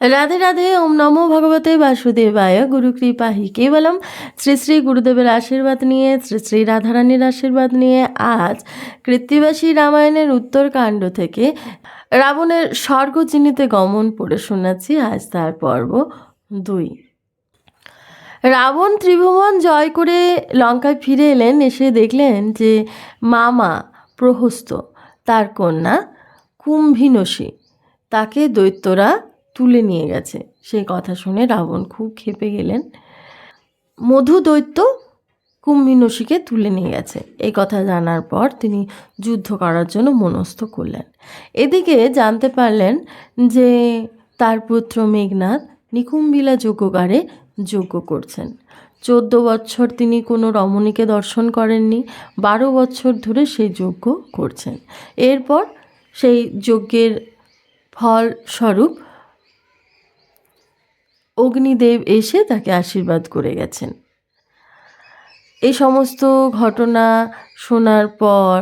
রাধে রাধে, ওম নমো ভগবতে বাসুদেবায়। গুরু কৃপা হি কেবলম। শ্রী শ্রী গুরুদেবের আশীর্বাদ নিয়ে, শ্রী শ্রী রাধারানীর আশীর্বাদ নিয়ে আজ কৃত্তিবাসী রামায়ণের উত্তরকাণ্ড থেকে রাবণের স্বর্গচিহ্নিতে গমন পড়ে শোনাচ্ছি। আজ তার পর্ব দুই। রাবণ ত্রিভুবন জয় করে লঙ্কায় ফিরে এলেন, এসে দেখলেন যে মামা প্রহস্ত, তার কন্যা কুম্ভিনসী, তাকে দৈত্যরা তুলে নিয়ে গেছে। সেই কথা শুনে রাবণ খুব ক্ষেপে গেলেন। মধু দৈত্য কুম্ভিনসীকে তুলে নিয়ে গেছে। এই কথা জানার পর তিনি যুদ্ধ করার জন্য মনস্থ করলেন। এদিকে জানতে পারলেন যে তার পুত্র মেঘনাথ নিকুম্বিলা যজ্ঞকারে যজ্ঞ করছেন। চোদ্দ বছর তিনি কোনো রমণীকে দর্শন করেননি, বারো বছর ধরে সেই যজ্ঞ করছেন। এরপর সেই যজ্ঞের ফলস্বরূপ অগ্নিদেব এসে তাকে আশীর্বাদ করে গেছেন। এই সমস্ত ঘটনা শোনার পর,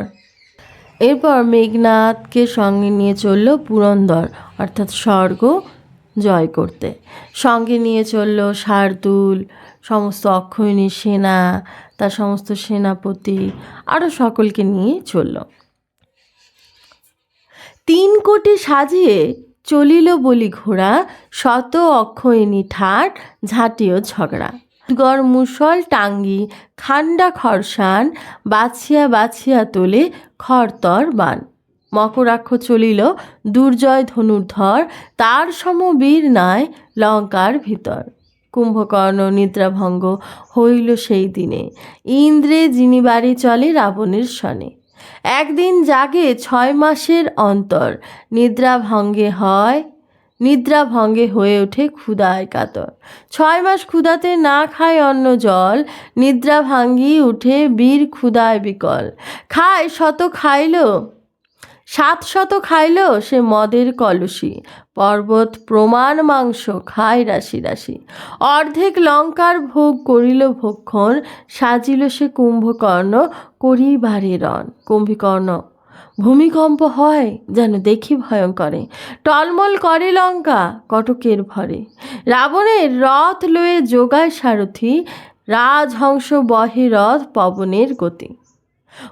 এরপর মেঘনাথকে সঙ্গে নিয়ে চলল পুরন্দর, অর্থাৎ স্বর্গ, জয় করতে। সঙ্গে নিয়ে চলল শার্দুল, সমস্ত অক্ষয়ণী সেনা, তার সমস্ত সেনাপতি আরও সকলকে নিয়ে চলল। তিন কোটি সাজিয়ে চলিল বলি ঘোড়া, শত অক্ষয়িনী ঠাট, ঝাঁটিও ঝগড়া। গড় মুসল টাঙ্গি খান্ডা খরসান, বাছিয়া বাছিয়া তোলে খরতর বান। মকরাক্ষ চলিল দুর্জয় ধনুর্ধর, তার সমবীর নয় লঙ্কার ভিতর। কুম্ভকর্ণ নিদ্রাভঙ্গ হইল সেই দিনে। ইন্দ্রে যিনি বাড়ি চলে রাবণের সনে একদিন জাগে ছয় মাসের অন্তর। নিদ্রা ভঙ্গে হয়, নিদ্রা ভঙ্গে হয়ে ওঠে ক্ষুদায় কাতর। ছয় মাস ক্ষুদাতে না খায় অন্ন জল, নিদ্রা ভাঙ্গি উঠে বীর ক্ষুদায় বিকল। খায়, শত খাইল সাত শত খাইল সে মদের কলসি, পর্বত প্রমাণ মাংস খায় রাশি রাশি। অর্ধেক লঙ্কার ভোগ করিল ভক্ষণ, সাজিল সে কুম্ভকর্ণ, করি বাড়ি রণ। কুম্ভকর্ণ, ভূমিকম্প হয় যেন দেখি ভয়ঙ্করে। টলমল করে লঙ্কা কটকের ভরে। রাবণের রথ লয়ে যোগায় সারথি, রাজহংস বহে রথ পবনের গতি।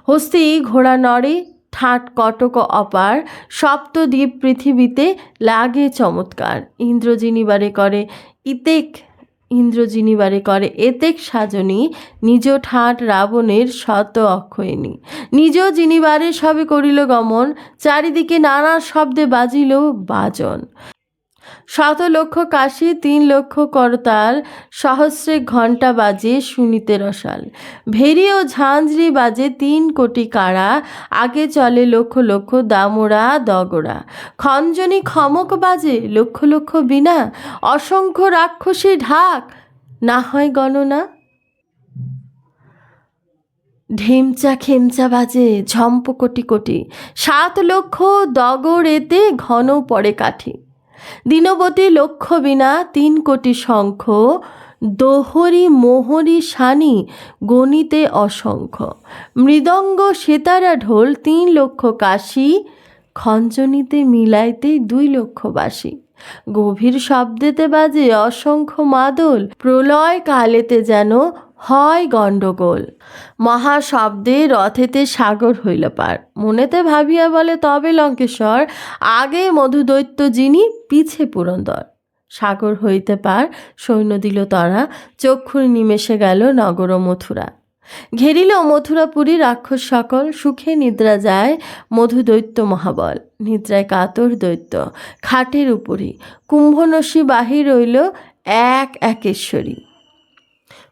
হস্তি ঘোড়া নড়ে ঠাট কটক অপার সপ্তদ্বীপ পৃথিবীতে লাগে চমৎকার। ইন্দ্র যিনিবারে করে ইতেক ইন্দ্র যিনিবারে করে এতেক সাজনী, নিজ ঠাট রাবণের শত অক্ষয়িনী। নিজ জিনিবারে সবে করিল গমন, চারিদিকে নানা শব্দে বাজিল বাজন। শত লক্ষ কাশি, তিন লক্ষ করতাল, সহস্রে ঘণ্টা বাজে শুনিতে রসাল। ভেরি ও ঝাঁঝরি বাজে তিন কোটি কাড়া, আগে চলে লক্ষ লক্ষ দামোড়া দগড়া। খঞ্জনি খমক বাজে, লক্ষ লক্ষ বিনা, অসংখ্য রাক্ষসী ঢাক, না হয় গণনা? ঢেমচা খেমচা বাজে, ঝম্প কোটি কোটি, সাত লক্ষ দগড় এতে ঘন পড়ে কাঠি। দিনবতী লক্ষ বিনা তিন কোটি শঙ্খ, দোহরি মোহরি সানি গণিতে অসংখ্য। মৃদঙ্গ সেতারা ঢোল তিন লক্ষ কাশি, খঞ্জনিতে মিলাইতে দুই লক্ষ বাসি গভীর শব্দেতে বাজে অসংখ্য মাদল, প্রলয় কালেতে যেন হয় গণ্ডগোল। মহাশব্দে রথেতে সাগর হইল পার। মনেতে ভাবিয়া বলে, তবে লঙ্কেশ্বর, আগে মধুদৈত্য যিনি, পিছে পুরন্দর। সাগর হইতে পার, সৈন্য দিল তরা, চক্ষুর নিমেষে গেল নগর মথুরা। ঘেরিল মথুরাপুরী রাক্ষস সকল, সুখে নিদ্রা যায় মধু দৈত্য মহাবল। নিদ্রায় কাতর দৈত্য, খাটের উপরই। কুম্ভনসী বাহির হইল এক একেশ্বরী।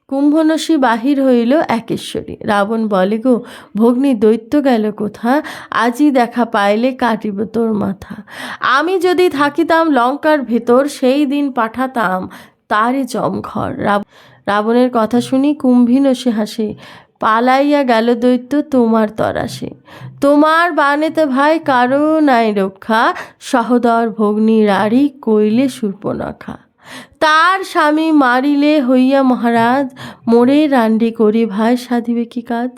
কুম্ভনসী বাহির হইল একেশ্বরী। রাবণ বলে, গো, ভগ্নী দৈত্য গেল কোথা? আজই দেখা পাইলে কাটিব তোর মাথা। আমি যদি থাকিতাম লঙ্কার ভেতর, সেই দিন পাঠাতাম তারে জমঘর। রাব- রাবণের কথা শুনি কুম্ভিনসী হাসে, পালাইয়া গেল দৈত্য তোমার তরাসে তোমার বানেতে ভাই কারও নাই রক্ষা। সহদর ভগ্নী রাড়ি কইলে সূর্পনখা। তার স্বামী মারিলে হইয়া মহারাজ, মোরে রান্ডি করি, ভাই সাধিবে কি কাজ?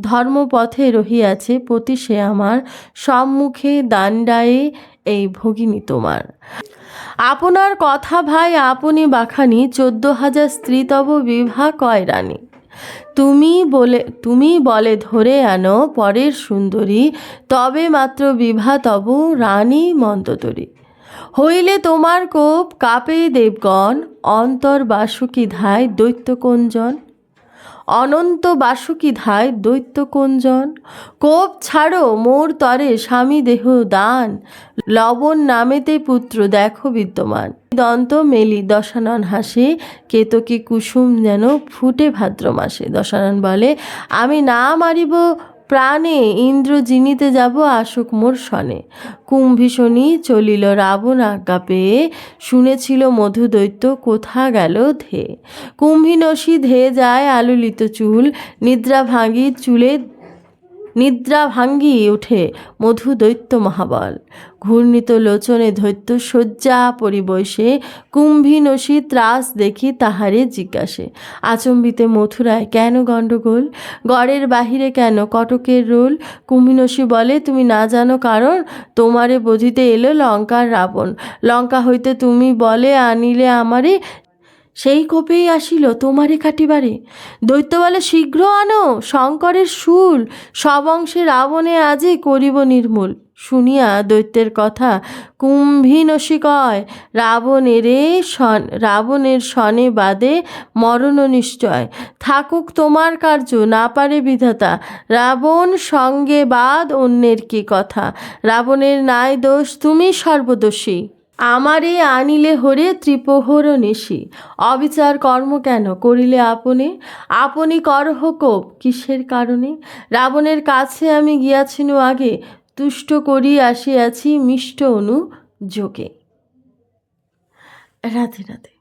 ধর্মপথে রহিয়াছে পতি সে আমার, সম্মুখে দাণ্ডায়ে এই ভগিনী তোমার। আপনার কথা ভাই, আপনি বাখানি, চোদ্দ হাজার স্ত্রী, তব বিভা কয় রানী? তুমি বলে তুমি বলে ধরে আনো, পরের সুন্দরী, তবে মাত্র বিভা, তব রানী মন্দতরী। হইলে তোমার কোপ কাপে দেবগণ, অন্তর বাসুকি ধায় দৈত্য দৈত্যকঞ্জন। অনন্ত বাসুকি ধায় দৈত্য কোঞ্জন কোপ ছাড়ো মোর তরে স্বামী দেহ দান। লবণ নামেতে পুত্র দেখো বিদ্যমান। দন্ত মেলি দশানন হাসে, কেতকী কুসুম যেন ফুটে ভাদ্র মাসে দশানন বলে, আমি না মারিব প্রাণে ইন্দ্র জিনিতে যাব আসুক মোর সনে কুম্ভীষণী চলিল রাবণ আজ্ঞা পেয়ে, শুনেছিল মধু দৈত্য কোথা গেল ধে। কুম্ভীনসী ধে যায় আলুলিত চুল, নিদ্রা ভাঙি চুলে নিদ্রা ভাঙ্গি উঠে মধু দৈত্য মহাবল। ঘূর্ণিত লোচনে ধৈত্য শয্যা পরিবশে কুম্ভীনসী ত্রাস দেখি তাহারে জিজ্ঞাসে, আচম্বিতে মথুরায় কেন গণ্ডগোল? গড়ের বাহিরে কেন কটকের রোল? কুম্ভীনসী বলে, তুমি না জানো কারণ? তোমারে বোধিতে এলো লঙ্কার রাবণ। লঙ্কা হইতে তুমি বলে আনিলে আমারে সেই কোপেই আসিল তোমারে কাটিবারে দৈত্য বলে শীঘ্র আনো, শঙ্করের শুল, সব অংশে রাবণে আজই করিব নির্মূল। শুনিয়া দৈত্যের কথা কুম্ভীনসী কয়, রাবণেরে সন রাবণের সনে বাদে মরণ নিশ্চয়। থাকুক তোমার কার্য, না পারে বিধাতা। রাবণ সঙ্গে বাদ অন্যের কি কথা। রাবণের নাই দোষ তুমি সর্বদোষী। আমারে আনিলে হরে ত্রিপোহর নেশি। অবিচার কর্ম কেন করিলে আপনে? আপনি করহ কোপ কিসের কারণে? রাবণের কাছে আমি গিয়াছিনু আগে, তুষ্ট করি আসিয়াছি মিষ্ট অনু যোগে। রাধে রাধে।